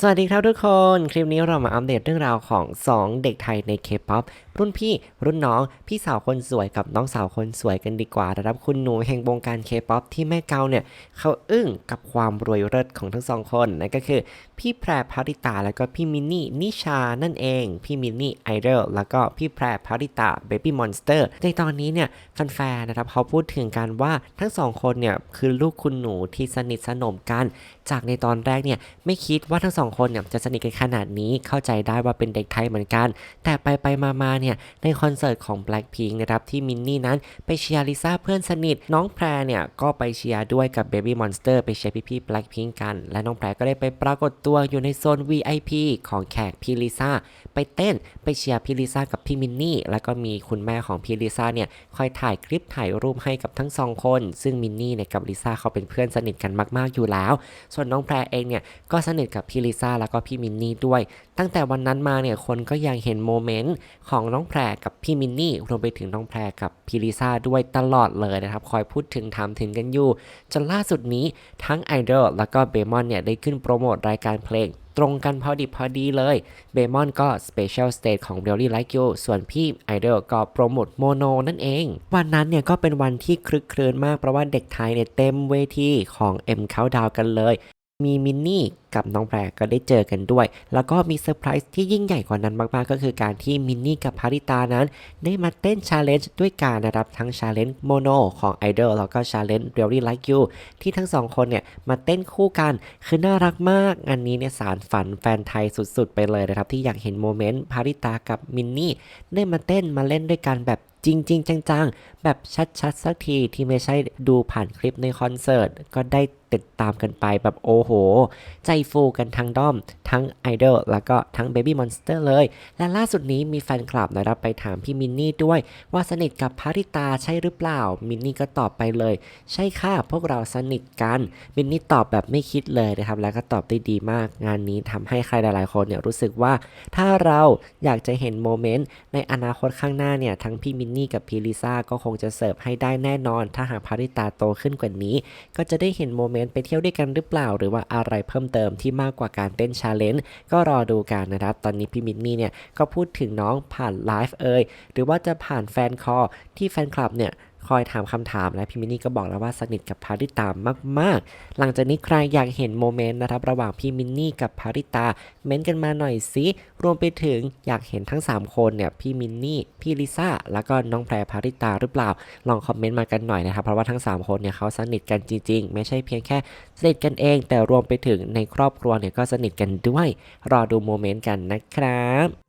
สวัสดีครับทุกคน คลิปนี้เรามาอัปเดตเรื่องราวของ 2 เด็กไทยในเคป๊อป รุ่นพี่รุ่นน้องพี่สาวคนสวยกับน้องสาวคนสวยกันดีกว่านะครับคุณหนูแห่งวงการเคป๊อปที่แม่เกาเนี่ยเขาอึ้งกับความรวยเลิศของทั้งสองคนนั่นก็คือ พี่แพรพาริตาแล้วก็พี่มินนี่นิชานั่นเอง พี่มินนี่ไอดอลแล้วก็พี่แพรพาริตาเบบี้มอนสเตอร์ในตอนนี้เนี่ยแฟนๆนะครับเขาพูดถึงกันว่าทั้งสองคนเนี่ยคือลูกคุณหนูที่สนิทสนมกัน จากในตอนแรกเนี่ยไม่คิดว่าทั้งสองคนเนี่ยจะสนิทกันขนาดนี้เข้าใจได้ว่าเป็นเด็กไทยเหมือนกัน แต่ไปไปมามาๆเนี่ยในคอนเสิร์ตของ Blackpink นะครับที่มินนี่นั้นไปเชียร์ลิซ่าเพื่อนสนิท น้องแพรเนี่ยก็ไปเชียร์ด้วยกับ Baby Monster ไปเชียร์พี่ๆ Blackpink กัน และน้องแพรก็ได้ไปปรากฏตัวอยู่ในโซน VIP ของแขกพี่ลิซ่าไปเต้นไปเชียร์พี่ลิซ่ากับพี่มินนี่แล้วก็มีคุณแม่ของพี่ลิซ่าเนี่ยคอยถ่ายคลิปถ่ายรูปให้กับทั้งสองคน ซึ่งมินนี่เนี่ยกับลิซ่าเขาเป็นเพื่อนสนิทกันมากๆอยู่แล้ว ส่วนน้องแพรเองเนี่ยก็สนิทกับพี่ลิซ่าแล้วก็พี่มินนี่ด้วย ตั้งแต่วันนั้นมาเนี่ยคนก็ยังเห็นโมเมนต์ของน้องแพรกับพี่มินนี่รวมไปถึงน้องแพรกับพี่ลิซ่าด้วยตลอดเลยนะครับ คอยพูดถึงถามถึงกันอยู่ จนล่าสุดนี้ทั้งไอดอลแล้วก็เบมอนเนี่ยได้ขึ้นโปรโมทรายการเพลงตรงกันพอดีพอดีเลย เบมอนก็ Special Stage ของ Really Like You ส่วนพี่ไอดอลก็โปรโมทโมโนนั่นเอง วันนั้นเนี่ยก็เป็นวันที่คลึกครื้นมากเพราะว่าเด็กไทยเนี่ยเต็มเวทีของ M Countdown กันเลย มีมินนี่กับน้องแพรก็ได้เจอกันด้วย แล้วก็มีเซอร์ไพรส์ที่ยิ่งใหญ่กว่านั้นมากๆ ก็คือการที่มินนี่กับพาริตานั้น ได้มาเต้นชาเลนจ์ด้วยการนะครับทั้งชาเลนจ์โมโนของ Idol แล้วก็ชาเลนจ์ Really Like You ที่ทั้งสองคนเนี่ยมาเต้นคู่กัน คือน่ารักมาก อันนี้เนี่ยสารฝันแฟนไทยสุดๆ ไปเลยนะครับ ที่อยากเห็นโมเมนต์พาริตากับมินนี่ได้มาเต้นมาเล่นด้วยกันแบบจริงๆจังๆ แบบชัดๆ สักทีที่ไม่ใช่ดูผ่านคลิปในคอนเสิร์ต ก็ได้ติดตามกันไปแบบโอ้โห ใจฟูกันทั้งด้อม ทั้งไอดอลแล้วก็ทั้ง Baby Monster เลย และล่าสุดนี้มีแฟนคลับนะครับไปถามพี่มินนี่ด้วย ว่าสนิทกับพาริตาใช่หรือเปล่า มินนี่ก็ตอบไปเลย ใช่ค่ะ พวกเราสนิทกัน มินนี่ตอบแบบไม่คิดเลยนะครับแล้วก็ตอบได้ดีมากงานนี้ทำให้ใครหลายๆคนเนี่ยรู้สึกว่า ถ้าเราอยากจะเห็นโมเมนต์ในอนาคตข้างหน้าเนี่ยทั้งพี่มินนี่กับพี่ลิซ่าก็คงจะเสิร์ฟให้ได้แน่นอน ถ้าหากพาริตาโตขึ้นกว่านี้ ก็จะได้เห็นโมเมนต์ไปเที่ยวด้วยกันหรือเปล่า หรือว่าอะไรเพิ่มเติมที่มากกว่าการเต้นชาเลนจ์ก็รอดูกันนะครับ ตอนนี้พี่มินนี่เนี่ยก็พูดถึงน้องผ่านไลฟ์เอ่ยหรือว่าจะผ่านแฟนคอที่แฟนคลับเนี่ย คอยถามคำถามและพี่มินนี่ก็บอกแล้วว่าสนิทกับพาริตามาก ๆ หลังจากนี้ใครอยากเห็นโมเมนต์นะครับระหว่างพี่มินนี่กับพาริตาเม้นต์กันมาหน่อยสิรวมไปถึงอยากเห็นทั้ง 3 คนเนี่ยพี่มินนี่พี่ลิซ่าแล้วก็น้องแพรพาริตาหรือเปล่า ลองคอมเมนต์มากันหน่อยนะครับเพราะว่าทั้ง 3 คนเนี่ยเขาสนิทกันจริง ๆ ไม่ใช่เพียงแค่สนิทกันเอง แต่รวมไปถึงในครอบครัวเนี่ยก็สนิทกันด้วย รอดูโมเมนต์กันนะครับ